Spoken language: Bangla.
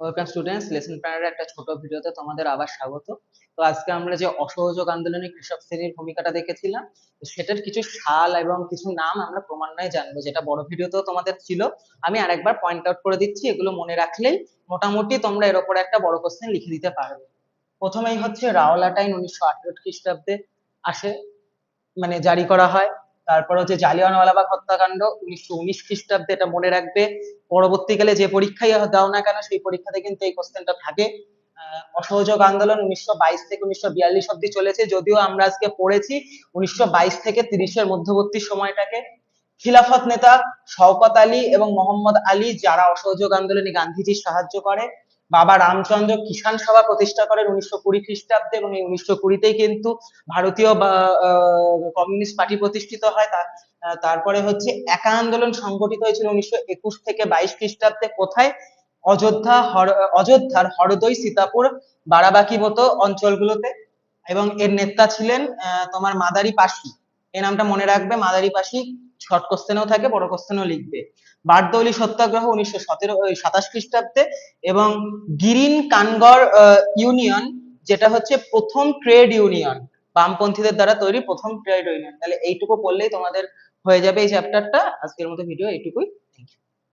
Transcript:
ওয়েলকাম স্টুডেন্টস লেসন প্ল্যানের একটা ছোট ভিডিওতে তোমাদের আবার স্বাগত। তো আজকে আমরা যে অসহযোগ আন্দোলনে কৃষক শ্রেণির ভূমিকাটা দেখেছিলাম সেটার কিছু সাল এবং কিছু নাম আমরা ক্রমান্বয়ে জানব, যেটা বড় ভিডিওতেও তোমাদের ছিল। আমি আরেকবার পয়েন্ট আউট করে দিচ্ছি, এগুলো মনে রাখলেই মোটামুটি তোমরা এর উপরে একটা বড় কোশ্চেন লিখে দিতে পারবে। প্রথমেই হচ্ছে রাওলাট উনিশশো আঠারো খ্রিস্টাব্দে আসে মানে জারি করা হয়। তারপর হচ্ছে জালিয়ানওয়ালাবাগ হত্যাকাণ্ড উনিশশো উনিশ খ্রিস্টাব্দে এটা মনে রাখবে। পরবর্তীকালে যে পরীক্ষাই দাও না কেন, সেই পরীক্ষাতে কিন্তু এই কোশ্চেনটা থাকে। অসহযোগ আন্দোলন উনিশশো বাইশ থেকে উনিশশো বিয়াল্লিশ অব্দি চলেছে, যদিও আমরা আজকে পড়েছি উনিশশো বাইশ থেকে তিরিশের মধ্যবর্তী সময়টাকে। খিলাফত নেতা শওকত আলী এবং মোহাম্মদ আলী, যারা অসহযোগ আন্দোলনে গান্ধীজির সাহায্য করে। বাবা রামচন্দ্র কিষাণ সভা প্রতিষ্ঠা করেন উনিশশো কুড়ি খ্রিস্টাব্দে এবং এই উনিশশো কুড়িতেই কিন্তু ভারতীয় কমিউনিস্ট পার্টি প্রতিষ্ঠিত হয় তার তারপরে হচ্ছে একা আন্দোলন সংগঠিত হয়েছিল উনিশশো একুশ থেকে বাইশ খ্রিস্টাব্দে। কোথায়? অযোধ্যা অযোধ্যার হরদই সীতাপুর, বারাবাকি মতো অঞ্চলগুলোতে। এবং এর নেতা ছিলেন তোমার মাদারি পাশি এই নামটা মনে রাখবে, মাদারি পাশি শর্ট কোশ্চেনেও থাকে, বড় কোশ্চেনেও লিখবে। বারদৌলি সত্যাগ্রহ উনিশশো সতেরো সাতাশ খ্রিস্টাব্দে এবং গিরিন কানগড় ইউনিয়ন, যেটা হচ্ছে প্রথম ট্রেড ইউনিয়ন। বামপন্থীদের দ্বারা তৈরি প্রথম ট্রেড ইউনিয়ন তাহলে এইটুকু পড়লেই তোমাদের হয়ে যাবে এই চ্যাপ্টারটা আজকের মতো ভিডিও এইটুকুই।